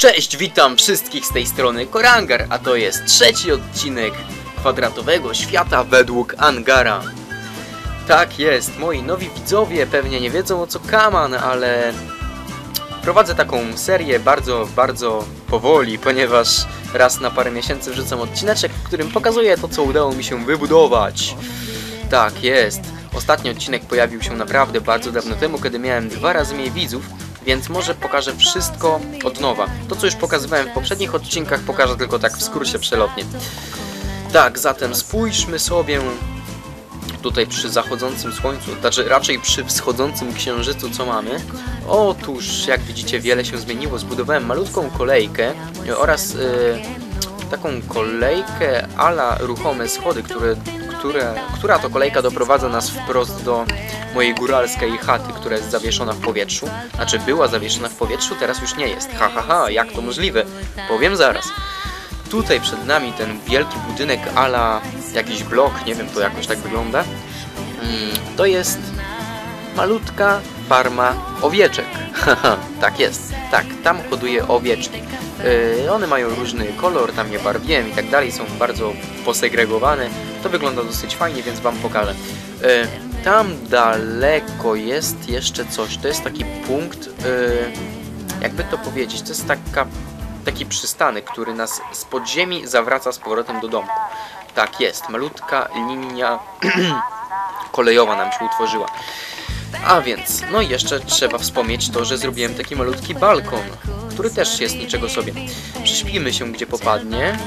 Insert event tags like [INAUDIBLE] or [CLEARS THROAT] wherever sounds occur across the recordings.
Cześć, witam wszystkich z tej strony Korangar, a to jest trzeci odcinek kwadratowego świata według Angara. Tak jest, moi nowi widzowie pewnie nie wiedzą o co kaman, ale prowadzę taką serię bardzo, bardzo powoli, ponieważ raz na parę miesięcy wrzucam odcineczek, w którym pokazuję to, co udało mi się wybudować. Tak jest. Ostatni odcinek pojawił się naprawdę bardzo dawno temu, kiedy miałem dwa razy mniej widzów, więc może pokażę wszystko od nowa. To, co już pokazywałem w poprzednich odcinkach, pokażę tylko tak w skrócie przelotnie. Tak, zatem spójrzmy sobie tutaj przy zachodzącym słońcu, znaczy raczej przy wschodzącym księżycu, co mamy. Otóż, jak widzicie, wiele się zmieniło. Zbudowałem malutką kolejkę oraz yy, taką kolejkę ala ruchome schody, które, które, która to kolejka doprowadza nas wprost do mojej góralskiej chaty, która jest zawieszona w powietrzu. Znaczy była zawieszona w powietrzu, teraz już nie jest. Ha, ha, ha, jak to możliwe? Powiem zaraz. Tutaj przed nami ten wielki budynek ala jakiś blok, nie wiem, to jakoś tak wygląda. Mm, to jest malutka farma owieczek. [LAUGHS] Tak jest. Tak, tam hoduje owieczki. Yy, one mają różny kolor, tam je barwiłem i tak dalej, są bardzo posegregowane. To wygląda dosyć fajnie, więc Wam pokażę. Yy, tam daleko jest jeszcze coś. To jest taki punkt, yy, jakby to powiedzieć, to jest taka, taki przystanek, który nas z podziemi zawraca z powrotem do domku. Tak jest, malutka linia [CLEARS THROAT] kolejowa nam się utworzyła. A więc, no i jeszcze trzeba wspomnieć to, że zrobiłem taki malutki balkon, który też jest niczego sobie. Przyśpimy się gdzie popadnie,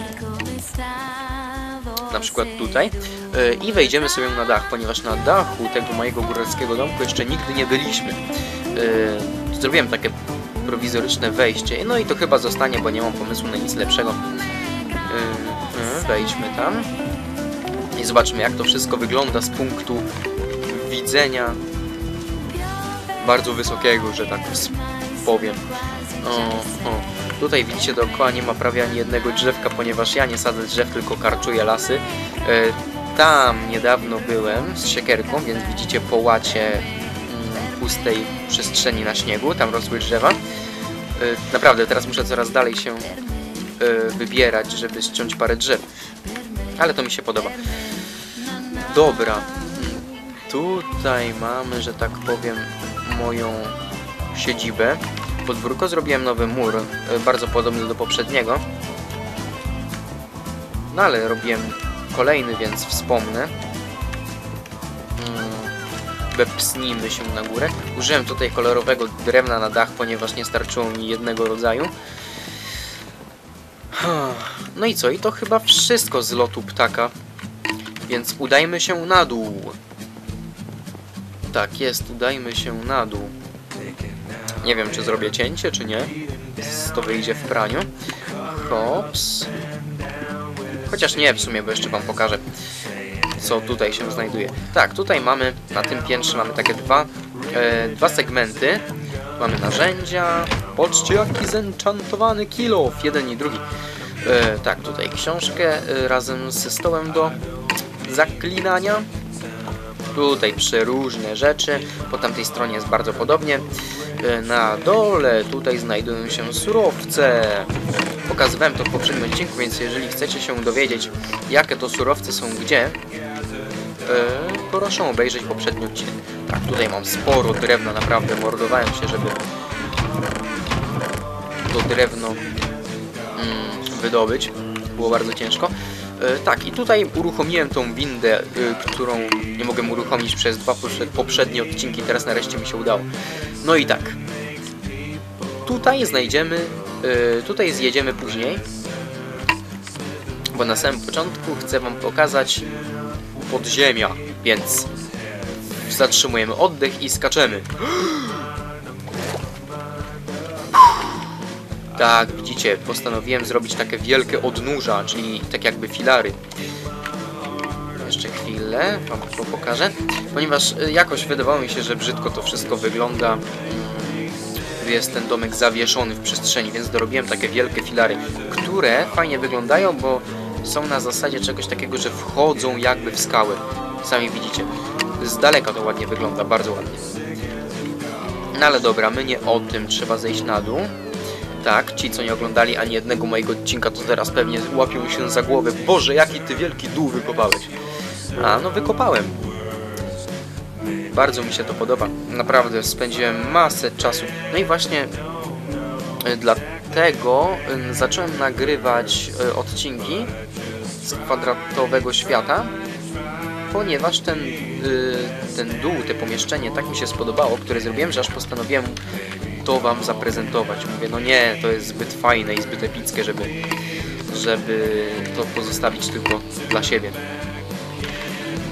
na przykład tutaj, yy, i wejdziemy sobie na dach, ponieważ na dachu tego mojego góralskiego domku jeszcze nigdy nie byliśmy. Yy, zrobiłem takie prowizoryczne wejście, no i to chyba zostanie, bo nie mam pomysłu na nic lepszego. Wejdźmy tam i zobaczmy jak to wszystko wygląda z punktu widzenia bardzo wysokiego, że tak powiem. O, o. Tutaj widzicie dookoła nie ma prawie ani jednego drzewka, ponieważ ja nie sadzę drzew, tylko karczuję lasy. E, tam niedawno byłem z siekierką, więc widzicie po łacie mm, pustej przestrzeni na śniegu, tam rosły drzewa. E, naprawdę, teraz muszę coraz dalej się wybierać, żeby ściąć parę drzew. Ale to mi się podoba. Dobra. Tutaj mamy, że tak powiem, moją siedzibę. Podwórko zrobiłem nowy mur, e, bardzo podobny do poprzedniego. No ale robiłem kolejny, więc wspomnę. Wepsnijmy się na górę. Użyłem tutaj kolorowego drewna na dach, ponieważ nie starczyło mi jednego rodzaju. No i co? I to chyba wszystko z lotu ptaka. Więc udajmy się na dół. Tak jest, udajmy się na dół. Nie wiem, czy zrobię cięcie, czy nie. To wyjdzie w praniu. Hops. Chociaż nie w sumie, bo jeszcze Wam pokażę, co tutaj się znajduje. Tak, tutaj mamy, na tym piętrze mamy takie dwa, e, dwa segmenty. Mamy narzędzia. Patrzcie, jaki zenchantowany kilof, jeden i drugi. E, tak, tutaj książkę e, razem ze stołem do zaklinania. Tutaj przeróżne rzeczy, po tamtej stronie jest bardzo podobnie. E, na dole tutaj znajdują się surowce. Pokazywałem to w poprzednim odcinku, więc jeżeli chcecie się dowiedzieć, jakie to surowce są gdzie, e, proszę obejrzeć poprzedni odcinek. Tak, tutaj mam sporo drewna, naprawdę mordowałem się, żeby to drewno mm, wydobyć. Było bardzo ciężko. E, tak, i tutaj uruchomiłem tą windę, e, którą nie mogłem uruchomić przez dwa poprzednie odcinki, teraz nareszcie mi się udało. No i tak, tutaj znajdziemy, e, tutaj zjedziemy później, bo na samym początku chcę Wam pokazać podziemia, więc zatrzymujemy oddech i skaczemy. [GASPS] Tak, widzicie, postanowiłem zrobić takie wielkie odnóża, czyli tak jakby filary. Jeszcze chwilę. wam to pokażę, ponieważ y, jakoś wydawało mi się, że brzydko to wszystko wygląda. Jest ten domek zawieszony w przestrzeni, więc dorobiłem takie wielkie filary, które fajnie wyglądają, bo są na zasadzie czegoś takiego, że wchodzą jakby w skały. Sami widzicie. Z daleka to ładnie wygląda, bardzo ładnie. No ale dobra, my nie o tym, trzeba zejść na dół. Tak, ci co nie oglądali ani jednego mojego odcinka, to teraz pewnie łapią się za głowę. Boże, jaki ty wielki dół wykopałeś. A, no wykopałem. Bardzo mi się to podoba. Naprawdę spędziłem masę czasu. No i właśnie y, dlatego y, zacząłem nagrywać y, odcinki z kwadratowego świata, ponieważ ten, ten dół, te pomieszczenie tak mi się spodobało, które zrobiłem, że aż postanowiłem to wam zaprezentować. Mówię, no nie, to jest zbyt fajne i zbyt epickie, żeby, żeby to pozostawić tylko dla siebie.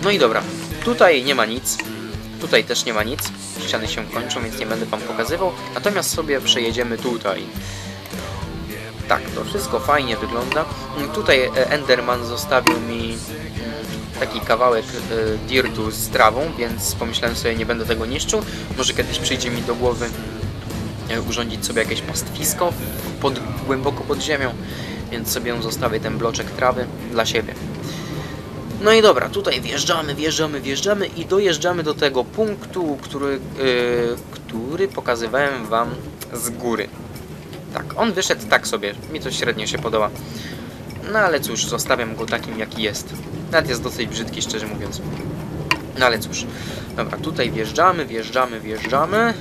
No i dobra, tutaj nie ma nic, tutaj też nie ma nic, ściany się kończą, więc nie będę wam pokazywał, natomiast sobie przejedziemy tutaj. Tak, to wszystko fajnie wygląda. Mm, Tutaj e, Enderman zostawił mi mm, taki kawałek e, dirtu z trawą, więc pomyślałem sobie, nie będę tego niszczył. Może kiedyś przyjdzie mi do głowy urządzić sobie jakieś pastwisko pod, głęboko pod ziemią, więc sobie zostawię ten bloczek trawy dla siebie. No i dobra, tutaj wjeżdżamy, wjeżdżamy, wjeżdżamy i dojeżdżamy do tego punktu, który, yy, który pokazywałem Wam z góry. Tak, on wyszedł tak sobie, mi to średnio się podoba. No ale cóż, zostawiam go takim jaki jest. Nawet jest dosyć brzydki, szczerze mówiąc. No ale cóż. Dobra, tutaj wjeżdżamy, wjeżdżamy, wjeżdżamy.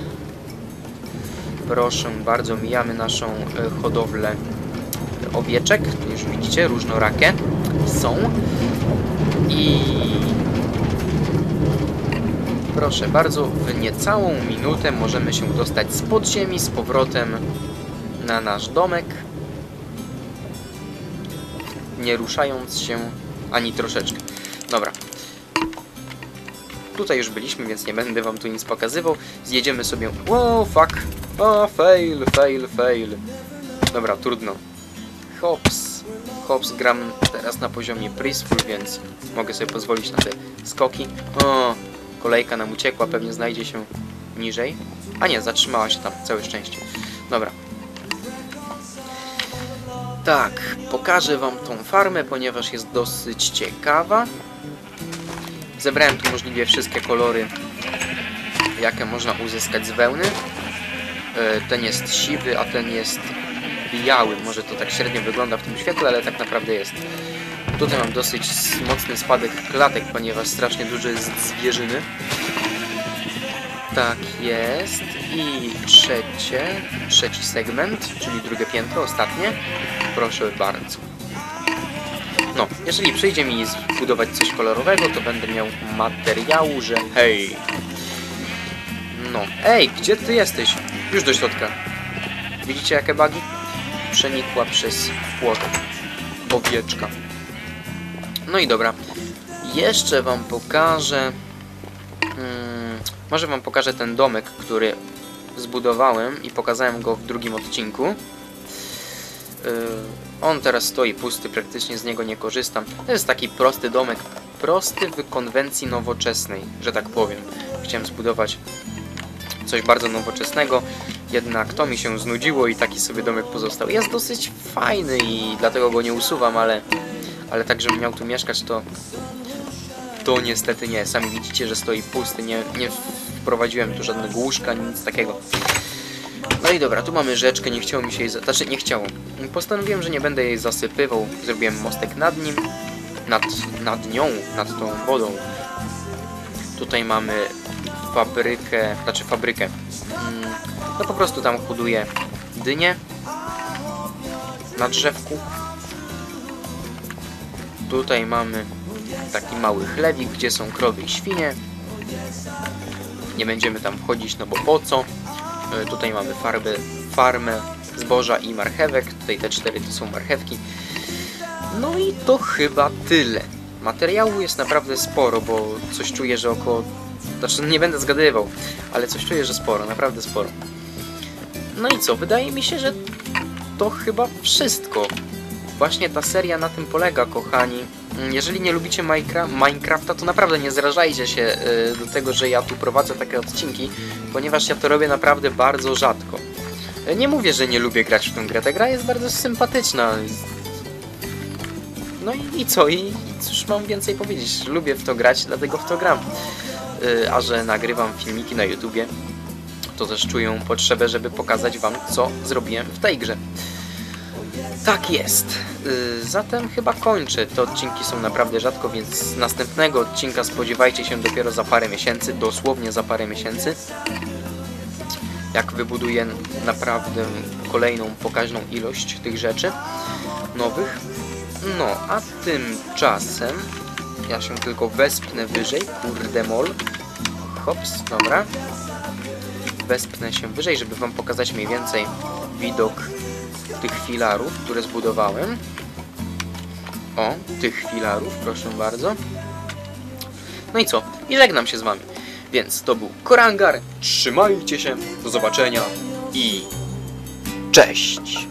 Proszę bardzo, mijamy naszą e, hodowlę owieczek. Tu już widzicie, różnorakie są. I proszę bardzo, w niecałą minutę możemy się dostać z podziemi z powrotem na nasz domek, nie ruszając się ani troszeczkę. Dobra. Tutaj już byliśmy, więc nie będę wam tu nic pokazywał. Zjedziemy sobie... Wow, fuck! O, fail, fail, fail. Dobra, trudno. Hops. Hops, gram teraz na poziomie Peaceful, więc mogę sobie pozwolić na te skoki. O, kolejka nam uciekła, pewnie znajdzie się niżej. A nie, zatrzymała się tam, całe szczęście. Dobra. Tak, pokażę wam tą farmę, ponieważ jest dosyć ciekawa. Zebrałem tu możliwie wszystkie kolory, jakie można uzyskać z wełny. E, Ten jest siwy, a ten jest biały. Może to tak średnio wygląda w tym świetle, ale tak naprawdę jest. Tutaj mam dosyć mocny spadek klatek, ponieważ strasznie dużo jest zwierzyny. Tak jest. I trzecie, trzeci segment, czyli drugie piętro, ostatnie. Proszę bardzo. No, jeżeli przyjdzie mi zbudować coś kolorowego, to będę miał materiału, że hej. No, ej, gdzie ty jesteś? Już do środka. Widzicie jakie bagi? Przenikła przez płotek. Owieczka. No i dobra. Jeszcze wam pokażę... Hmm, może wam pokażę ten domek, który zbudowałem i pokazałem go w drugim odcinku. Yy, on teraz stoi pusty, praktycznie z niego nie korzystam. To jest taki prosty domek, prosty w konwencji nowoczesnej, że tak powiem. Chciałem zbudować coś bardzo nowoczesnego, jednak to mi się znudziło i taki sobie domek pozostał. Jest dosyć fajny i dlatego go nie usuwam, ale, ale tak, żebym miał tu mieszkać, to to niestety nie. Sami widzicie, że stoi pusty, nie, nie wprowadziłem tu żadnego łóżka, nic takiego. No i dobra, tu mamy rzeczkę, nie chciało mi się jej... Znaczy, nie chciało. Postanowiłem, że nie będę jej zasypywał. Zrobiłem mostek nad nim, nad, nad nią, nad tą wodą. Tutaj mamy fabrykę, znaczy fabrykę. Mm, No po prostu tam hoduję dynie na drzewku. Tutaj mamy taki mały chlewik, gdzie są krowy i świnie. Nie będziemy tam wchodzić, no bo po co? E, Tutaj mamy farbę, farmę zboża i marchewek. Tutaj te cztery to są marchewki. No i to chyba tyle. Materiału jest naprawdę sporo, bo coś czuję, że około... Znaczy, nie będę zgadywał, ale coś czuję, że sporo, naprawdę sporo. No i co? Wydaje mi się, że to chyba wszystko. Właśnie ta seria na tym polega, kochani. Mm, Jeżeli nie lubicie Minecra- Minecrafta, to naprawdę nie zrażajcie się y, do tego, że ja tu prowadzę takie odcinki, ponieważ ja to robię naprawdę bardzo rzadko. Y, Nie mówię, że nie lubię grać w tę grę. Ta gra jest bardzo sympatyczna. No i, i co? I cóż mam więcej powiedzieć? Lubię w to grać, dlatego w to gram. Y, A że nagrywam filmiki na YouTubie, to też czuję potrzebę, żeby pokazać Wam, co zrobiłem w tej grze. Tak jest. Y, Zatem chyba kończę. Te odcinki są naprawdę rzadko, więc następnego odcinka spodziewajcie się dopiero za parę miesięcy, dosłownie za parę miesięcy. Jak wybuduję naprawdę kolejną pokaźną ilość tych rzeczy nowych. No, a tymczasem ja się tylko wespnę wyżej. Kurde mol. Hops, dobra. Wespnę się wyżej, żeby Wam pokazać mniej więcej widok tych filarów, które zbudowałem. O, tych filarów, proszę bardzo. No i co? I żegnam się z Wami. Więc to był Korangar. Trzymajcie się. Do zobaczenia i cześć.